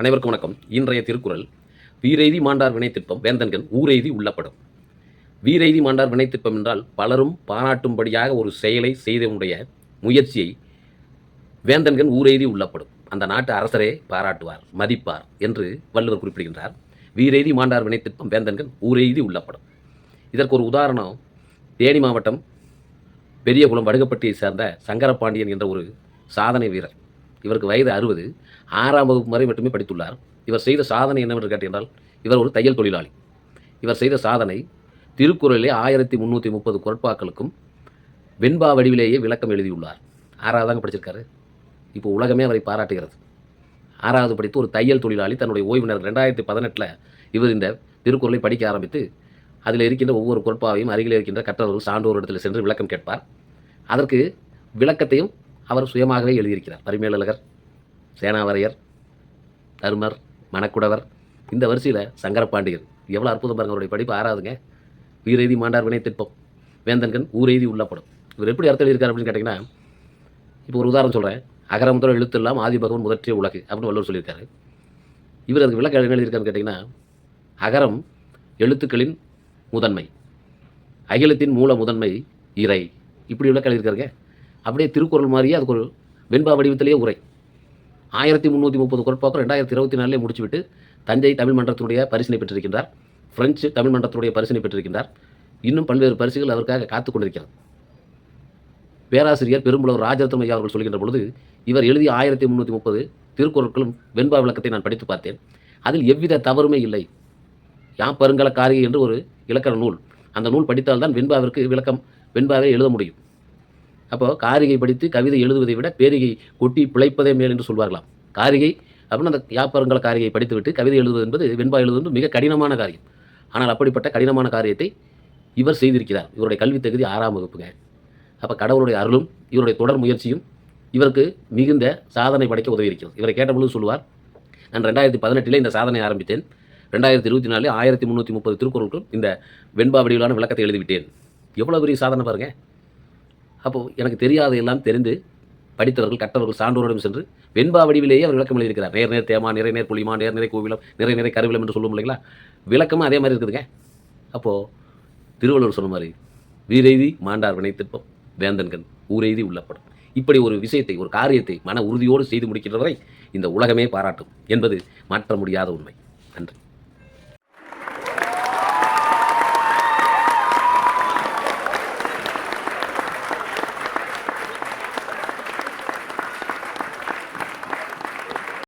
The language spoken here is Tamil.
அனைவருக்கும் வணக்கம். இன்றைய திருக்குறள் வீரெய்தி மாண்டார் வினைத்திற்பம் வேந்தன்கண் ஊரெய்தி உள்ளப்படும். வீரெய்தி மாண்டார் வினைத்திற்பம் என்றால் பலரும் பாராட்டும்படியாக ஒரு செயலை செய்தவனுடைய முயற்சியை வேந்தன்கண் ஊரெய்தி உள்ளப்படும். அந்த நாட்டு அரசரே பாராட்டுவார் மதிப்பார் என்று வள்ளுவர் குறிப்பிடுகின்றார். வீரெய்தி மாண்டார் வினைத்திற்பம் வேந்தன்கண் ஊரெய்தி உள்ளப்படும். இதற்கு ஒரு உதாரணம் தேனி மாவட்டம் பெரியகுளம் வடுகப்பட்டியை சேர்ந்த சங்கரபாண்டியன் என்ற ஒரு சாதனை வீரர். இவருக்கு வயது அறுபது ஆறாம் வகுப்பு வரை மட்டுமே படித்துள்ளார். இவர் செய்த சாதனை என்னவென்று கேட்டீர்கள்? இவர் ஒரு தையல் தொழிலாளி. இவர் செய்த சாதனை திருக்குறளிலே ஆயிரத்தி முந்நூற்றி முப்பது குரட்பாக்களுக்கும் வெண்பா வடிவிலேயே விளக்கம் எழுதியுள்ளார். ஆறாவதாங்க படிச்சிருக்காரு. இப்போ உலகமே அவரை பாராட்டுகிறது. ஆறாவது படித்து ஒரு தையல் தொழிலாளி தன்னுடைய ஓய்வு நேரம் ரெண்டாயிரத்தி பதினெட்டில் இவர் இந்த திருக்குறளை படிக்க ஆரம்பித்து அதில் இருக்கின்ற ஒவ்வொரு குரட்பாவையும் அருகில் இருக்கின்ற கற்றவர்கள் சான்றோர் இடத்தில் சென்று விளக்கம் கேட்பார். அதற்கு விளக்கத்தையும் அவர் சுயமாகவே எழுதியிருக்கிறார். பரிமேலழகர் சேனாவரையர் தருமர் மணக்குடவர் இந்த வரிசையில் சங்கரப்பாண்டியர். எவ்வளோ அற்புதம் பாருங்க அவருடைய படிப்பு ஆறாவதுங்க. உயிரெய்தி மாண்டார் வினை திட்பம் வேந்தன்கண் ஊரெய்தி உள்ளப்படும். இவர் எப்படி அர்த்தம் எழுதியிருக்கார் அப்படின்னு கேட்டிங்கன்னா இப்போ ஒரு உதாரணம் சொல்கிறேன் அகர முதல் எழுத்தெல்லாம் ஆதி பகவன் முதற்றிய உலகு அப்படின்னு வள்ளுவர் சொல்லியிருக்காரு. இவர் அதுக்கு விளக்கம் என்ன எழுதியிருக்காருன்னு கேட்டிங்கன்னா அகரம் எழுத்துக்களின் முதன்மை அகிலத்தின் மூல முதன்மை இறை. இப்படி விளக்கம் எழுதியிருக்காருங்க. அப்படியே திருக்குறள் மாதிரியே அதுக்கு ஒரு வெண்பா வடிவத்திலேயே உரை. ஆயிரத்தி முந்நூற்றி முப்பது குரட்பாக்கம் ரெண்டாயிரத்தி இருபத்தி நாலிலே முடிச்சுவிட்டு தஞ்சை தமிழ் மன்றத்தினுடைய பரிசினை பெற்றிருக்கின்றார். பிரெஞ்சு தமிழ் மன்றத்தினுடைய பரிசினை பெற்றிருக்கின்றார். இன்னும் பல்வேறு பரிசுகள் அவருக்காக காத்து கொண்டிருக்கிறது. பேராசிரியர் பெரும்புலவர் ராஜரத்னம் ஐயா அவர்கள் சொல்கின்ற பொழுது இவர் எழுதிய ஆயிரத்தி முந்நூற்றி முப்பது திருக்குறட்களும் வெண்பா விளக்கத்தை நான் படித்து பார்த்தேன். அதில் எவ்வித தவறுமே இல்லை. யாம் பருங்கல காரிகை என்று ஒரு இலக்கண நூல். அந்த நூல் படித்தால்தான் வெண்பாவிற்கு விளக்கம் வெண்பாவே எழுத முடியும். அப்போ காரிகை படித்து கவிதை எழுதுவதை விட பேரிகை கொட்டி பிழைப்பதே மேல் என்று சொல்வார்களாம். காரிகை அப்படின்னு அந்த யாப்பருங்கல காரிகை படித்துவிட்டு கவிதை எழுதுவது என்பது வெண்பா எழுதுவது மிக கடினமான காரியம். ஆனால் அப்படிப்பட்ட கடினமான காரியத்தை இவர் செய்திருக்கிறார். இவருடைய கல்வி தகுதி ஆறாம் வகுப்புங்க. அப்போ கடவுளுடைய அருளும் இவருடைய தொடர் முயற்சியும் இவருக்கு மிகுந்த சாதனை படைக்க உதவி இருக்கிறது இவரை கேட்டபொழுது சொல்லுவார் நான் ரெண்டாயிரத்தி பதினெட்டில் இந்த சாதனை ஆரம்பித்தேன். ரெண்டாயிரத்தி இருபத்தி நாலு ஆயிரத்தி முந்நூற்றி முப்பது திருக்குறளுக்கும் இந்த வெண்பா வடிவிலான விளக்கத்தை எழுதிவிட்டேன். எவ்வளோ பெரிய சாதனை பாருங்கள் அப்போது எனக்கு தெரியாத எல்லாம் தெரிந்து படித்தவர்கள் கற்றவர்கள் சான்றோரிடம் சென்று வெண்பா வடிவிலேயே அவர் விளக்கம் எழுதியிருக்கிறார். நேர் நேர் தேமா நிறை நேர் புலிமா நேர் நிறை கோவிலம் நிறை நிறை கருவிலம் என்று சொல்லும் இல்லைங்களா? விளக்கமும் அதே மாதிரி இருக்குதுங்க. அப்போது திருவள்ளுவர் சொன்ன மாதிரி வீரெய்தி மாண்டார் வினைத்திற்பம் வேந்தன்கண் ஊரெய்தி உள்ளப்படும். இப்படி ஒரு விஷயத்தை ஒரு காரியத்தை மன உறுதியோடு செய்து முடிக்கின்றவரை இந்த உலகமே பாராட்டும் என்பது மாற்ற முடியாத உண்மை. நன்றி.